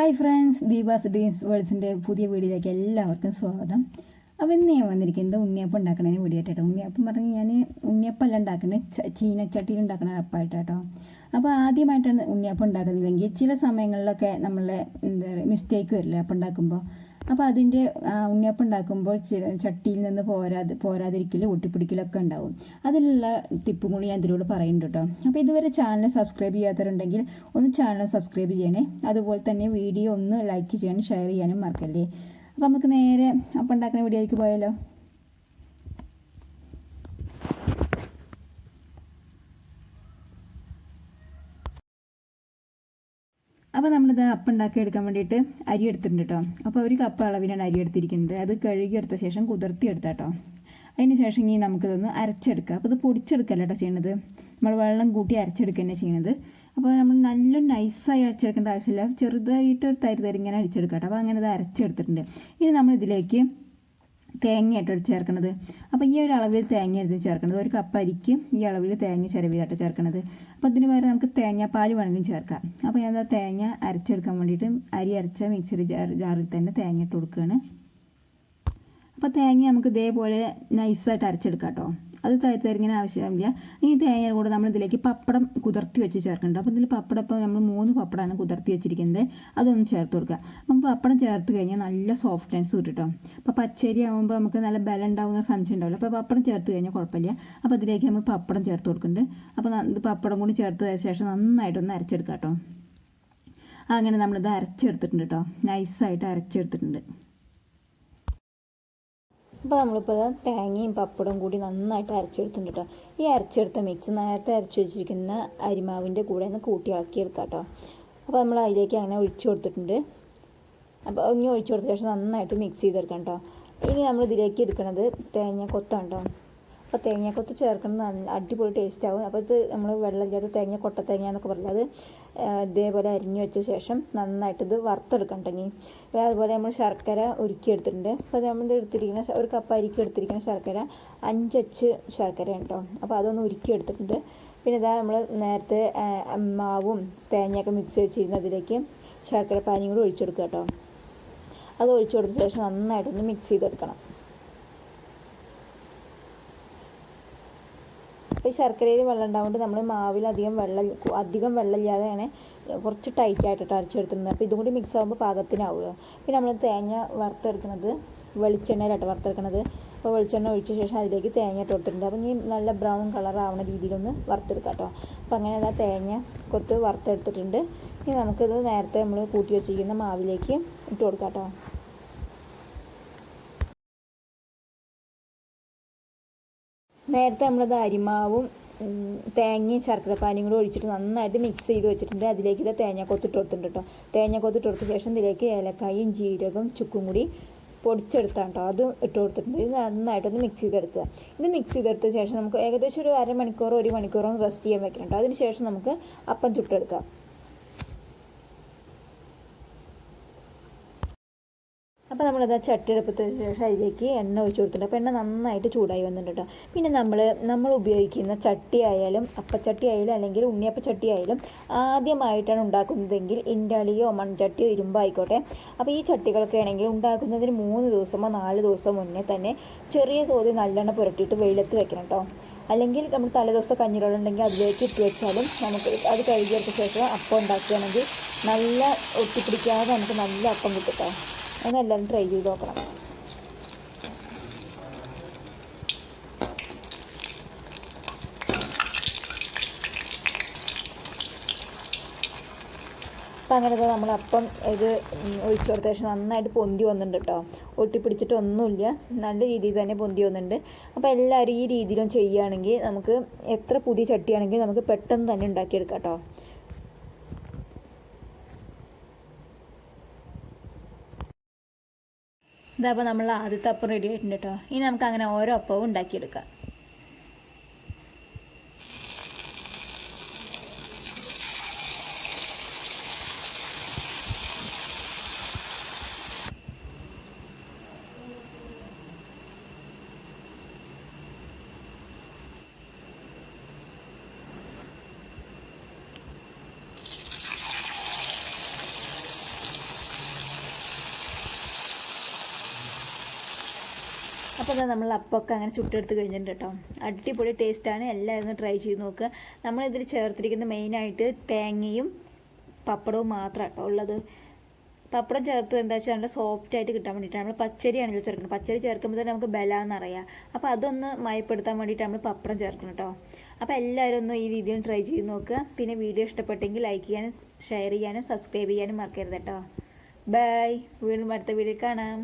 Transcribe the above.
Hi friends Deepa's dreams വേൾഡ്സിന്റെ പുതിയ വീഡിയോയിലേക്ക് എല്ലാവർക്കും സ്വാഗതം. അപ്പോൾ ഇന്ന് ഞാൻ വന്നിരിക്കുന്നത് ഉണ്ണിയപ്പം ഉണ്ടാക്കണതിന് വീഡിയോ ആയിട്ടോ ഉണ്ണിയപ്പം പറഞ്ഞ് ഞാൻ ഉണ്ണിയപ്പം അല്ല ഉണ്ടാക്കുന്നത് ചീനച്ചട്ടിയിൽ ഉണ്ടാക്കുന്ന അപ്പമായിട്ട് കേട്ടോ അപ്പോൾ ആദ്യമായിട്ടാണ് ഉണ്ണിയപ്പം ഉണ്ടാക്കുന്നതെങ്കിൽ ചില സമയങ്ങളിലൊക്കെ നമ്മളെ എന്താ പറയുക മിസ്റ്റേക്ക് വരില്ല അപ്പം ഉണ്ടാക്കുമ്പോൾ അപ്പോൾ അതിന്റെ ഉണ്ണിയപ്പം ഉണ്ടാക്കുമ്പോൾ ചട്ടിയിൽ നിന്ന് പോരാതെ പോരാതിരിക്കൽ ഒട്ടിപ്പിടിക്കലൊക്കെ ഉണ്ടാവും. അതിലുള്ള ടിപ്പും കൂടി ഞാൻ ഇതിലൂടെ പറയുന്നുണ്ട് കേട്ടോ. അപ്പോൾ ഇതുവരെ ചാനൽ സബ്സ്ക്രൈബ് ചെയ്യാത്തവരുണ്ടെങ്കിൽ ഒന്ന് ചാനൽ സബ്സ്ക്രൈബ് ചെയ്യണേ. അതുപോലെ തന്നെ വീഡിയോ ഒന്ന് ലൈക്ക് ചെയ്യാനും ഷെയർ ചെയ്യാനും മറക്കല്ലേ. അപ്പോൾ നമുക്ക് നേരെ അപ്പം ഉണ്ടാക്കുന്ന വീഡിയോയിലേക്ക് പോയാലോ? അപ്പോൾ നമ്മളിത് അപ്പം ഉണ്ടാക്കി എടുക്കാൻ വേണ്ടിയിട്ട് അരി എടുത്തിട്ടുണ്ട് കേട്ടോ അപ്പോൾ ഒരു കപ്പ് അളവിനാണ് അരി എടുത്തിരിക്കുന്നത്. അത് കഴുകി എടുത്ത ശേഷം കുതിർത്തി എടുത്താൽ കേട്ടോ അതിന് ശേഷം ഇനി നമുക്കിതൊന്ന് അരച്ചെടുക്കുക അപ്പോൾ ഇത് പൊടിച്ചെടുക്കല്ല കേട്ടോ ചെയ്യണത്? നമ്മൾ വെള്ളം കൂട്ടി അരച്ചെടുക്കുക തന്നെ ചെയ്യണത്. അപ്പോൾ നമ്മൾ നല്ല നൈസായി അരച്ചെടുക്കേണ്ട ആവശ്യമില്ല. ചെറുതായിട്ട് ഒരു തരി തരി ഇങ്ങനെ അടിച്ചെടുക്കാം കേട്ടോ അപ്പോൾ അങ്ങനെ ഇത് അരച്ചെടുത്തിട്ടുണ്ട്. ഇനി നമ്മൾ ഇതിലേക്ക് തേങ്ങയായിട്ട് ചേർക്കണത്. അപ്പോൾ ഈ ഒരു അളവിൽ തേങ്ങ എടുത്ത് ചേർക്കണത്. ഒരു കപ്പ് അരിക്ക് ഈ അളവിൽ തേങ്ങ ചിരവിതായിട്ട് ചേർക്കണത്. അപ്പോൾ ഇതിന് പകരം നമുക്ക് തേങ്ങാപ്പാൽ വേണമെങ്കിൽ ചേർക്കാം. അപ്പോൾ ഞാൻ തേങ്ങ അരച്ചെടുക്കാൻ വേണ്ടിയിട്ട് അരി അരച്ച മിക്സറി ജാറിൽ തന്നെ തേങ്ങ ഇട്ട് കൊടുക്കുകയാണ് അപ്പോൾ തേങ്ങ നമുക്ക് ഇതേപോലെ നൈസായിട്ട് അരച്ചെടുക്കാം കേട്ടോ അത് തരിതരിങ്ങനെ ആവശ്യമില്ല. ഈ തേങ്ങ കൂടെ നമ്മൾ ഇതിലേക്ക് പപ്പടം കുതിർത്തി വെച്ച് ചേർക്കുന്നുണ്ട്. അപ്പോൾ ഇതിൽ പപ്പടം ഇപ്പോൾ നമ്മൾ മൂന്ന് പപ്പടമാണ് കുതിർത്തി വെച്ചിരിക്കുന്നത്. അതൊന്ന് ചേർത്ത് കൊടുക്കുക. അപ്പം പപ്പടം ചേർത്ത് കഴിഞ്ഞാൽ നല്ല സോഫ്റ്റ്നെസ് കിട്ടും കേട്ടോ അപ്പോൾ പച്ചരി ആകുമ്പോൾ നമുക്ക് നല്ല ബലം ഉണ്ടാകുന്ന സംശയം ഉണ്ടാവില്ല. അപ്പോൾ പപ്പടം ചേർത്ത് കഴിഞ്ഞാൽ കുഴപ്പമില്ല. അപ്പോൾ അതിലേക്ക് നമ്മൾ പപ്പടം ചേർത്ത് കൊടുക്കുന്നുണ്ട്. അപ്പോൾ പപ്പടം കൂടി ചേർത്ത് ശേഷം നന്നായിട്ടൊന്ന് അരച്ചെടുക്കാം കേട്ടോ അങ്ങനെ നമ്മളിത് അരച്ചെടുത്തിട്ടുണ്ട് കേട്ടോ നൈസായിട്ട് അരച്ചെടുത്തിട്ടുണ്ട്. അപ്പോൾ നമ്മളിപ്പോൾ തേങ്ങയും പപ്പടവും കൂടി നന്നായിട്ട് അരച്ചെടുത്തിട്ടുണ്ട് കേട്ടോ ഈ അരച്ചെടുത്ത മിക്സ് നേരത്തെ അരച്ച് വെച്ചിരിക്കുന്ന അരിമാവിന്റെ കൂടെ ഒന്ന് കൂട്ടി ഇളക്കിയെടുക്കാം കേട്ടോ അപ്പോൾ നമ്മൾ അതിലേക്ക് അങ്ങനെ ഒഴിച്ചു കൊടുത്തിട്ടുണ്ട്. അപ്പോൾ ഇനി ഒഴിച്ചു കൊടുത്ത ശേഷം നന്നായിട്ട് മിക്സ് ചെയ്തെടുക്കാം കേട്ടോ ഇനി നമ്മൾ ഇതിലേക്ക് എടുക്കുന്നത് തേങ്ങ കൊത്താണ് കേട്ടോ അപ്പോൾ തേങ്ങക്കൊത്ത് ചേർക്കുന്നത് അടിപൊളി ടേസ്റ്റ് ആവും. അപ്പോൾ ഇത് നമ്മൾ വെള്ളമില്ലാത്ത തേങ്ങ കൊട്ട തേങ്ങ എന്നൊക്കെ പറഞ്ഞാൽ അത് ഇതേപോലെ അരിഞ്ഞു വെച്ച ശേഷം നന്നായിട്ട് ഇത് വറുത്തെടുക്കണ്ടെങ്കിൽ അതുപോലെ നമ്മൾ ശർക്കര ഉരുക്കിയെടുത്തിട്ടുണ്ട്. അപ്പോൾ നമ്മൾ എടുത്തിരിക്കുന്ന ഒരു കപ്പ് അരിക്ക് എടുത്തിരിക്കുന്ന ശർക്കര അഞ്ചച്ച് ശർക്കര കേട്ടോ അപ്പോൾ അതൊന്ന് ഉരുക്കിയെടുത്തിട്ടുണ്ട്. പിന്നെ ഇതാ നമ്മൾ നേരത്തെ മാവും തേങ്ങയൊക്കെ മിക്സ് വെച്ചിരുന്നതിലേക്ക് ശർക്കര പാനിയും കൂടി ഒഴിച്ചെടുക്കുക കേട്ടോ അത് ഒഴിച്ചു കൊടുത്ത ശേഷം നന്നായിട്ടൊന്ന് മിക്സ് ചെയ്തെടുക്കണം. അപ്പോൾ ഈ ശർക്കരയിൽ വെള്ളം ഉണ്ടാവുകൊണ്ട് നമ്മൾ മാവിൽ അധികം വെള്ളം അധികം വെള്ളമില്ലാതെ അങ്ങനെ കുറച്ച് ടൈറ്റ് ആയിട്ട് അരച്ചെടുത്തിട്ടുണ്ട് അപ്പോൾ ഇതും കൂടി മിക്സ് ആകുമ്പോൾ പാകത്തിനാവുക പിന്നെ നമ്മൾ തേങ്ങ വറുത്തെടുക്കുന്നത് വെളിച്ചെണ്ണയിലാട്ടോ വറുത്തെടുക്കുന്നത്. അപ്പോൾ വെളിച്ചെണ്ണ ഒഴിച്ച ശേഷം അതിലേക്ക് തേങ്ങ ഇട്ട് കൊടുത്തിട്ടുണ്ട്. അപ്പോൾ ഇനി നല്ല ബ്രൗൺ കളർ ആവുന്ന രീതിയിലൊന്ന് വറുത്തെടുക്കാം കേട്ടോ അപ്പോൾ അങ്ങനെ അതാ തേങ്ങ കൊത്ത് വറുത്തെടുത്തിട്ടുണ്ട്. ഇനി നമുക്കിത് നേരത്തെ നമ്മൾ കൂട്ടി വെച്ചിരിക്കുന്ന മാവിലേക്ക് ഇട്ട് കൊടുക്കാം കേട്ടോ നേരത്തെ നമ്മളത് അരിമാവും തേങ്ങയും ശർക്കരപ്പാനിയും കൂടി ഒഴിച്ചിട്ട് നന്നായിട്ട് മിക്സ് ചെയ്ത് വെച്ചിട്ടുണ്ട്. അതിലേക്ക് ഇത് തേങ്ങ കൊത്തിട്ട് കൊടുത്തിട്ടുണ്ട് കേട്ടോ. തേങ്ങ കൊത്തിട്ട് കൊടുത്ത ശേഷം ഇതിലേക്ക് ഏലക്കായും ജീരകം ചുക്കും കൂടി പൊടിച്ചെടുത്താണ് കേട്ടോ. അതും ഇട്ട് കൊടുത്തിട്ടുണ്ട്. ഇത് നന്നായിട്ടൊന്ന് മിക്സ് ചെയ്തെടുക്കുക. ഇത് മിക്സ് ചെയ്തെടുത്ത ശേഷം നമുക്ക് ഏകദേശം ഒരു അരമണിക്കൂറോ ഒരു മണിക്കൂറോ റെസ്റ്റ് ചെയ്യാൻ വെക്കണം കേട്ടോ. അതിന് ശേഷം നമുക്ക് അപ്പം ചുട്ടെടുക്കാം. അപ്പോൾ നമ്മളത് ചട്ടി എടുപ്പത്തിന് ശേഷം അതിലേക്ക് എണ്ണ ഒഴിച്ച് കൊടുത്തിട്ടുണ്ട്. അപ്പോൾ എണ്ണ നന്നായിട്ട് ചൂടായി വന്നിട്ടുണ്ട് കേട്ടോ പിന്നെ നമ്മൾ നമ്മൾ ഉപയോഗിക്കുന്ന ചട്ടി ആയാലും അപ്പച്ചട്ടി ആയാലും അല്ലെങ്കിൽ ഉണ്ണിയപ്പച്ചട്ടി ആയാലും ആദ്യമായിട്ടാണ് ഉണ്ടാക്കുന്നതെങ്കിൽ ഇൻഡാലിയോ മൺചട്ടിയോ ഇരുമ്പായിക്കോട്ടെ. അപ്പോൾ ഈ ചട്ടികളൊക്കെ ആണെങ്കിൽ ഉണ്ടാക്കുന്നതിന് മൂന്ന് ദിവസമോ നാല് ദിവസം മുന്നേ തന്നെ ചെറിയ തോതിൽ നല്ലെണ്ണ പുരട്ടിയിട്ട് വെയിലത്ത് വെക്കണം കേട്ടോ അല്ലെങ്കിൽ നമ്മൾ തലേദിവസത്തെ കഞ്ഞിവെള്ളം ഉണ്ടെങ്കിൽ അതിലേക്ക് ഇട്ട് വെച്ചാലും നമുക്ക് അത് കഴുകിയെടുത്ത ശേഷം അപ്പം ഉണ്ടാക്കുകയാണെങ്കിൽ നല്ല ഒട്ടിപ്പിടിക്കാതെ നമുക്ക് നല്ല അപ്പം കേട്ടോ അതെല്ലാം ട്രൈ ചെയ്ത് നോക്കണം. അപ്പം അങ്ങനെ നമ്മൾ നമ്മളപ്പം ഇത് ഒഴിച്ചു കൊടുത്ത ശേഷം നന്നായിട്ട് പൊന്തി വന്നിട്ടുണ്ട് കേട്ടോ ഒട്ടിപ്പിടിച്ചിട്ടൊന്നുമില്ല നല്ല രീതിയിൽ തന്നെ പൊന്തി വന്നിട്ടുണ്ട്. അപ്പോൾ എല്ലാവരും ഈ രീതിയിലും ചെയ്യുകയാണെങ്കിൽ നമുക്ക് എത്ര പുതിയ ചട്ടിയാണെങ്കിൽ നമുക്ക് പെട്ടെന്ന് തന്നെ ഉണ്ടാക്കിയെടുക്കാം കേട്ടോ ഇതപ്പോൾ നമ്മൾ ആദ്യത്തെ അപ്പം റെഡി ആയിട്ടുണ്ട് കേട്ടോ ഇനി നമുക്ക് അങ്ങനെ ഓരോ അപ്പവും ഉണ്ടാക്കിയെടുക്കാം. അപ്പോൾ അത് നമ്മൾ അപ്പമൊക്കെ അങ്ങനെ ചുട്ടെടുത്ത് കഴിഞ്ഞിട്ടുണ്ട് കേട്ടോ അടിപൊളി ടേസ്റ്റാണ് എല്ലാവരും ട്രൈ ചെയ്ത് നോക്കുക നമ്മളിതിൽ ചേർത്തിരിക്കുന്ന മെയിനായിട്ട് തേങ്ങയും പപ്പടവും മാത്രം കേട്ടോ ഉള്ളത്. പപ്പടം ചേർത്ത് എന്താ വെച്ചാൽ നല്ല സോഫ്റ്റ് ആയിട്ട് കിട്ടാൻ വേണ്ടിയിട്ടാണ് നമ്മൾ പച്ചരിയാണല്ലോ ചേർക്കുന്നത്. പച്ചരി ചേർക്കുമ്പോൾ തന്നെ നമുക്ക് ബല അറിയാം. അപ്പോൾ അതൊന്ന് മയപ്പെടുത്താൻ വേണ്ടിയിട്ട് നമ്മൾ പപ്പടം ചേർക്കണം കേട്ടോ അപ്പോൾ എല്ലാവരും ഒന്ന് ഈ രീതിയിൽ ട്രൈ ചെയ്ത് നോക്കുക പിന്നെ വീഡിയോ ഇഷ്ടപ്പെട്ടെങ്കിൽ ലൈക്ക് ചെയ്യാനും ഷെയർ ചെയ്യാനും സബ്സ്ക്രൈബ് ചെയ്യാനും മറക്കരുത് കേട്ടോ ബൈ വീണ്ടും അടുത്ത വീഡിയോ കാണാം.